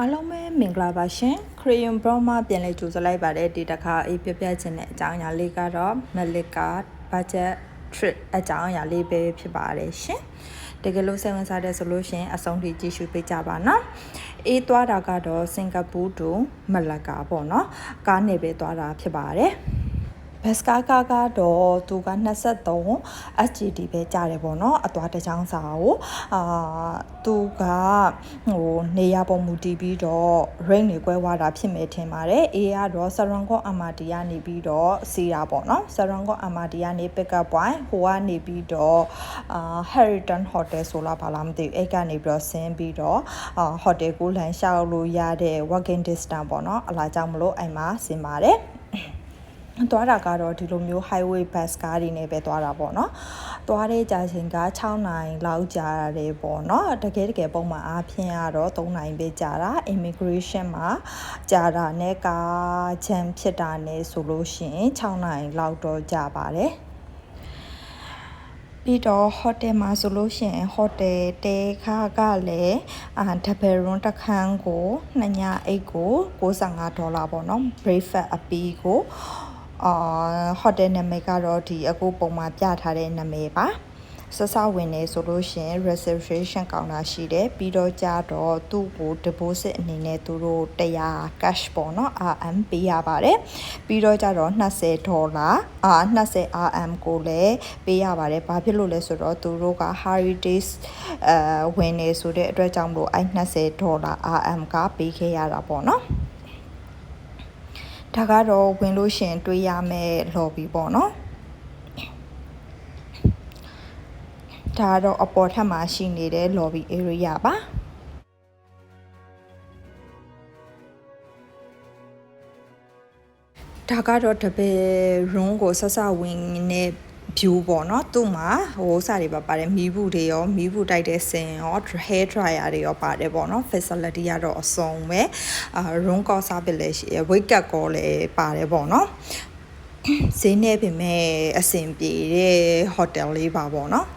အားလုံးပဲမင်္ဂလာပါရှင် Crayon Brown မှာပြန်လည်ကြိုဆိုလိုက်ပါတယ်ဒီတစ်ခါအေးပြပြခြင်းတဲ့အကြောင်းအရာလေးကတော့ Malika budget trip အကြောင်းအရာလေးပဲဖြစ်ပါတယ်ရှင်တကယ်လို့စိတ်ဝင်စားတဲ့ဆိုလို့ရှင်အဆုံးထိကြည့်ရှုပေးကြပါနော်အေးသွားတာကတော့စင်ကာပူတူမလကာပေါ့နော်ကားနေပဲသွားတာဖြစ်ပါတယ် ဘတ်စကားကားကတော့သူက23 SGD ပဲကြားတယ်ပေါ့နော်အသွားတစ်ချောင်းစာကိုအာသူကဟိုနေရပုံမူတည်ပြီးတော့ rain တွေကွဲသွားတာဖြစ်မယ်ထင်ပါတယ်အေးကတော့ Sarango Amati ကနေပြီးတော့စီးတာပေါ့နော် Sarango Amati ကနေ pick up point ဟိုကနေပြီးတော့အာ Heriton Hotel ဆိုလာပါလားမသိဘူးအဲ့ကနေပြီးတော့ဆင်းပြီးတော့အာ hotel ကိုလမ်းလျှောက်လို့ရတဲ့ walking distance ပေါ့နော်အလားကြောင့်မလို့အဲ့မှာဆင်းပါတယ် သွားတာကတော့ဒီလိုမျိုး highway bus ကားတွေနဲ့ပဲသွားတာပေါ့နော်။သွားတဲ့ကြာချိန်က6နိုင်လောက်ကြာတယ်ပေါ့နော်။တကယ်တကယ်ပုံမှန်အားဖြင့်ကတော့3နိုင်ပဲကြာတာ immigration မှာကြာတာနဲ့ကားချမ်းဖြစ်တာနဲ့ဆိုလို့ရှိရင်6နိုင်လောက်တော့ကြာပါတယ်။ပြီးတော့ဟိုတယ်မှာဆိုလို့ရှိရင်ဟိုတယ်တဲခါကလည်းအာဒဘယ်ရွန်တစ်ခန်းကို2ညအိတ်ကို65ဒေါ်လာပေါ့နော် breakfast အပီးကို အာဟိုတယ်နာမည်ကတော့ဒီအခုပုံမှန်ပြထားတဲ့နာမည်ပါဆဆဝင်နေဆိုလို့ရှင် reservation counter ရှိတယ်ပြီးတော့ကြတော့သူ့ကို deposit အနေနဲ့သူတို့100 cash ပေါ့နော် RM ပေးရပါတယ်ပြီးတော့ကြတော့20ဒေါ်လာအာ20 RM ကိုလည်းပေးရပါတယ်ဘာဖြစ်လို့လဲဆိုတော့သူတို့က heritage အဲဝင်နေဆိုတဲ့အတွက်ကြောင့်မလို့အဲ20ဒေါ်လာ RM ကပေးခဲ့ရတာပေါ့နော် ဒါကတော့ဝင်လို့ရှင်တွေးရမယ့် lobby ပေါ့နော်ဒါကတော့အပေါ်ထပ်မှာရှိနေတဲ့ lobby area ပါဒါကတော့တပည့် room ကိုဆက်ဆဝင်နေ view ပေါ့နော်သူ့မှာဟိုစားတွေပါပါတယ်မီးဘူးတွေရောမီးဘူးတိုက်တဲ့စင်ရော hair dryer တွေရောပါတယ်ပေါ့နော် facility ကတော့အစုံပဲအာ room call service လည်းရှိရ wake up call လည်းပါတယ်ပေါ့နော်ဈေးနဲ့ပြင်မဲ့အဆင်ပြေတဲ့ hotel လေးပါပေါ့နော်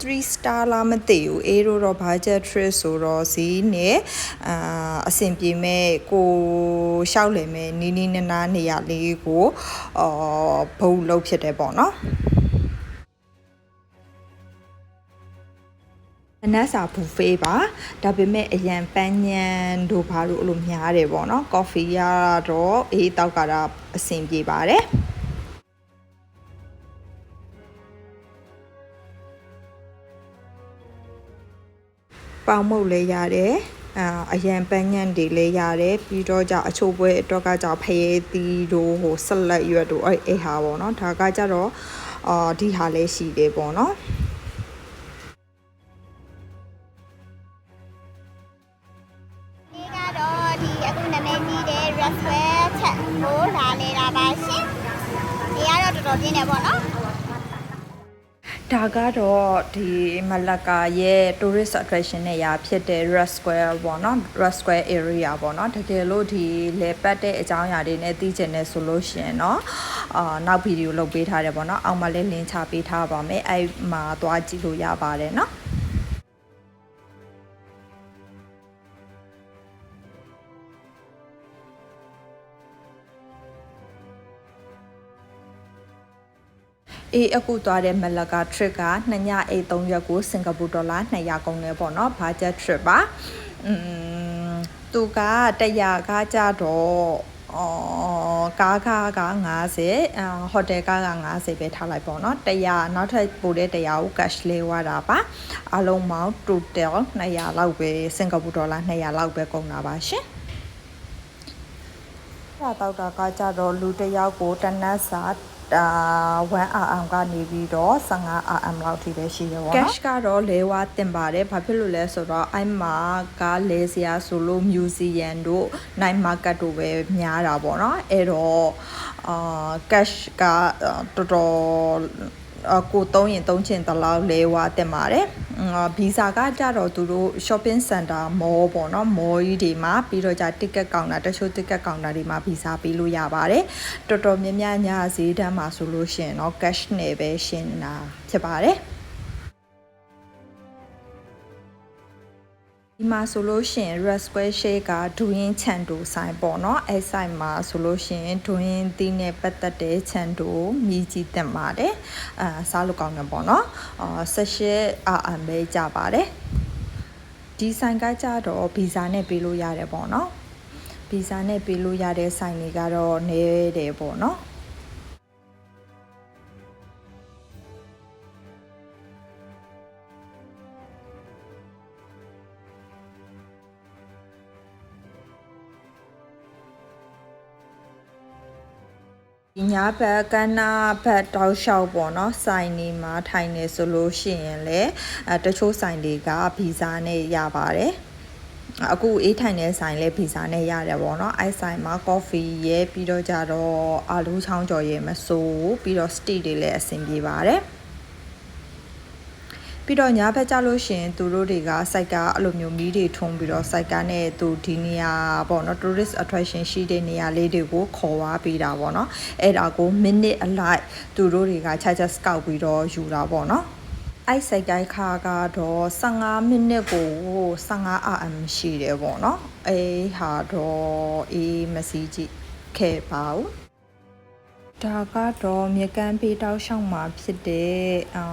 3 star လားမသိဘူးအေးတို့တော့ budget trip ဆိုတော့ဈေးနဲ့အာအဆင်ပြေမဲ့ကိုရှောက်လည်မဲ့နီးနီးနားနားနေရာလေးကိုအော်ဘုံလုပ်ဖြစ်တယ်ပေါ့နော် အနက်စာဘူဖေးပါဒါပေမဲ့အရန်ပန်းညံတို့ဘာလို့အလိုများတယ်ပေါ့နော်ကော်ဖီရတော့အေးတောက်ကတော့အဆင်ပြေပါတယ်ပေါင်မုတ်လည်းရတယ်အာအရန်ပန်းညံ့တွေလည်းရတယ်ပြီးတော့ကြအချို့ပွဲအတွက်ကကြဖရဲသီးတို့ဟိုဆက်လက်ရွက်တို့အဲ့အဲ့ဟာပေါ့နော်ဒါကကြတော့အာဒီဟာလည်းရှိတယ်ပေါ့နော် ပါရှင်။ဒီကတော့တော်တော်ပြင်းတယ်ပေါ့နော် ဒါကတော့ဒီမလကာရဲ့ tourist attraction နဲ့ရာဖြစ်တဲ့ Red Square ပေါ့နော် Red Square area ပေါ့နော်တကယ်လို့ဒီလေပတ်တဲ့အကြောင်းအရာတွေနဲ့သိချင်တယ်ဆိုလို့ရှိရင်เนาะအာနောက်ဗီဒီယိုလုပ်ပေးထားတယ်ပေါ့နော်အောက်မှာလည်း link ချပေးထားပါမယ်အဲ့မှာသွားကြည့်လို့ရပါတယ်เนาะ အေးအခုသွားတဲ့မလကာ trip က2ညအိတ်3ရက်ကိုစင်ကာပူဒေါ်လာ200ကုန်တယ်ပေါ့နော် budget trip ပါอืมသူက100ကကြတော့အော်ကားကားက90အာဟိုတယ်ကားက90ပဲထားလိုက်ပေါ့နော်100နောက်ထပ်ပို့တဲ့100ကို cash လေးဝါတာပါအလုံးပေါင်း total 200လောက်ပဲစင်ကာပူဒေါ်လာ200လောက်ပဲကုန်တာပါရှင်အဲ့တော့တာကကြတော့လူတစ်ယောက်ကိုတနတ်စာ အာ 1rm ကနေပြီးတော့ 15rm လောက်ထိပဲရှိရပါတော့ cash ကတော့လဲဝတင်ပါတယ်ဘာဖြစ်လို့လဲဆိုတော့အဲ့မှာကလဲစရာဆိုလို့ museum တို့ night market တို့ပဲများတာပေါ့နော်အဲ့တော့အာ cash ကတော်တော်အကိုသုံးရင်သုံးချင်တလောက်လဲဝတက်ပါတယ် ဗီဇာကကြတော့သူတို့ shopping center mall ပေါ့နော် mall ကြီးတွေမှာပြီးတော့じゃ ticket counter တချို့ ticket counter တွေမှာဗီဇာပေးလို့ရပါတယ်တော်တော်များများညဈေးတန်းမှာဆိုလို့ရှိရင်เนาะ cash နဲ့ပဲရှင်းတာဖြစ်ပါတယ် ဒီမှာဆိုလို့ရှိရင် red square shade ကဒူရင်းချန်တိုဆိုင်ပေါ့နော်အဲဆိုင်မှာဆိုလို့ရှိရင်ဒူရင်းသီးနဲ့ပတ်သက်တဲ့ချန်တိုမြည်ကြည့်တင်ပါတယ်အာစားလို့ကောင်းတယ်ပေါ့နော်အာ18 RM ပဲကြပါတယ်ဒီဆိုင်ကကြတော့ဗီဇာနဲ့ပေးလို့ရတယ်ပေါ့နော်ဗီဇာနဲ့ပေးလို့ရတဲ့ဆိုင်တွေကတော့နေတယ်ပေါ့နော် ဒီညာဘက်ကနာဘက်တောက်လျှောက်ပေါ့နော်ဆိုင်နေမှာထိုင်နေဆိုလို့ရှိရင်လေအဲတချို့ဆိုင်တွေကဗီဇာနဲ့ရပါတယ်အခုအေးထိုင်တဲ့ဆိုင်လဲဗီဇာနဲ့ရတယ်ပေါ့နော်အဲဆိုင်မှာ coffee ရဲပြီးတော့ကြတော့အာလူးချောင်းကြော်ရဲမဆိုးပြီးတော့ stick တွေလည်းအဆင်ပြေပါတယ် ပြီးတော့ညာဘက်ကြလို့ရှင်သူတို့တွေကစိုက်ကအဲ့လိုမျိုးမီးတွေထုံးပြီးတော့စိုက်ကနဲ့သူဒီနေရာပေါ့နော် tourist attraction ရှိတဲ့နေရာလေးတွေကိုခေါ်သွားပေးတာပေါ့နော်အဲ့ဒါကို minute အလိုက်သူတို့တွေကခြားခြား scout ပြီးတော့ယူတာပေါ့နော်အဲ့စိုက်ကိုက်ခါကတော့15မိနစ်ကို15 RM ရှိတယ်ပေါ့နော်အေးဟာတော့အေးမစီကြည့်ခဲ့ပါဘူး ဒါကတော့မြေကမ်းပေးတောက်ရှောက်မှာဖြစ်တဲ့အာ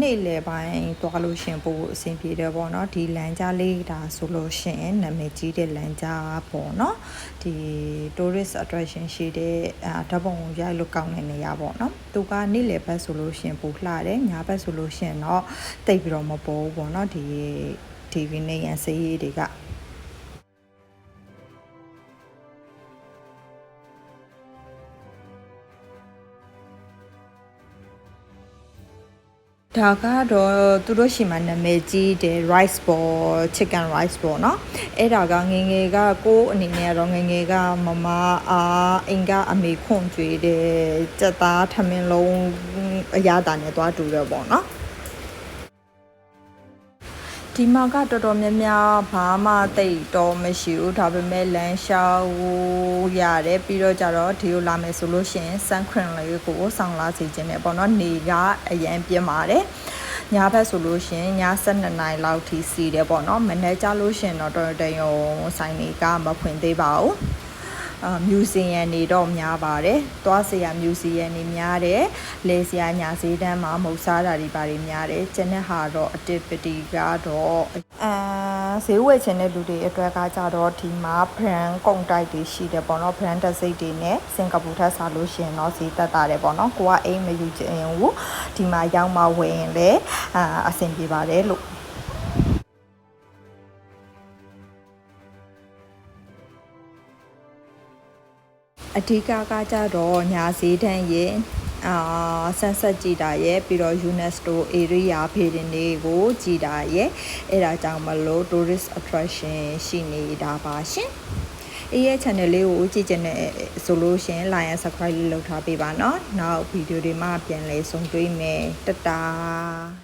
နေ့လယ်ပိုင်းသွားလို့ရှင်ပို့အဆင်ပြေတယ်ပေါ့နော်ဒီလမ်းကြားလေးဒါဆိုလို့ရှင်နာမည်ကြီးတဲ့လမ်းကြားပေါ့နော်ဒီ tourist attraction ရှိတဲ့အာဓာတ်ပုံရိုက်လို့ကောင်းတဲ့နေရာပေါ့နော်သူကနေ့လယ်ဘက်ဆိုလို့ရှင်ပို့လှတယ်ညဘက်ဆိုလို့ရှင်တော့တိတ်ပြီးတော့မပေါ်ဘူးပေါ့နော်ဒီ TV နေရန်စေးရေးတွေက ဒါကတော့သူတို့ရှိမှနာမည်ကြီးတယ် rice ball chicken rice ball เนาะအဲ့ဒါကငယ်ငယ်ကကိုယ်အနေနဲ့ကတော့ငယ်ငယ်ကမမအာအင်ကအမေခွန်ကြွေတယ်စက်သားထမင်းလုံးအရသာနဲ့သွားတူတယ်ပေါ့เนาะ ဒီမှာကတော်တော်များများဘာမှတိတ်တော့မရှိဘူးဒါပေမဲ့လမ်းလျှောက်ရတယ်ပြီးတော့ကြတော့ဒီလိုလာမယ်ဆိုလို့ရှိရင် sun cream လေးကိုဆောင်းလာစီခြင်းနဲ့ပေါ့နော်နေကအရန်ပြင်းပါတယ်ညဘက်ဆိုလို့ရှိရင်ည7နာရီလောက်ထိစီတယ်ပေါ့နော်မနေ့ကြလို့ရှိရင်တော့တော်တော်ရုံဆိုင်တွေကမဖွင့်သေးပါဘူးအာ မြူဇီယံနေတော့များပါတယ်။သွားစရာမြူဇီယံနေများတယ်။လေစရာညာဈေးတန်းမှာမုတ်စားတာတွေပါတယ်များတယ်။ကျန်တဲ့ဟာတော့အတစ်ပတီကတော့အာဈေးဝယ်ချင်တဲ့လူတွေအတွက်ကကြတော့ဒီမှာ brand ကုန်တိုက်တွေရှိတယ်ပေါ့နော် brand တစ်စိတ်တွေနဲ့စင်ကာပူထက်စားလို့ရှိရင်တော့ဈေးသက်သာတယ်ပေါ့နော်။ကိုကအိမ်မယူချင်ဘူး။ဒီမှာရောက်မှဝယ်ရင်လည်းအာအဆင်ပြေပါတယ်လို့ အဓိကကကြတော့ညာဈေးတန်းရဲ့အာဆန်ဆက်ကြည့်တာရဲ့ပြီးတော့ UNESCO area ဖေးတင်တွေကိုကြည့်တာရဲ့အဲ့ဒါကြောင့်မလို့ tourist attraction ရှိနေတာပါရှင်အေးရဲ့ channel လေးကိုကြည့်ကြတဲ့ဆိုလို့ရှင် like and subscribe လေးလုပ်ထားပေးပါเนาะနောက်ဗီဒီယိုတွေမှာပြန်လဲဆုံတွေ့မယ်တတာ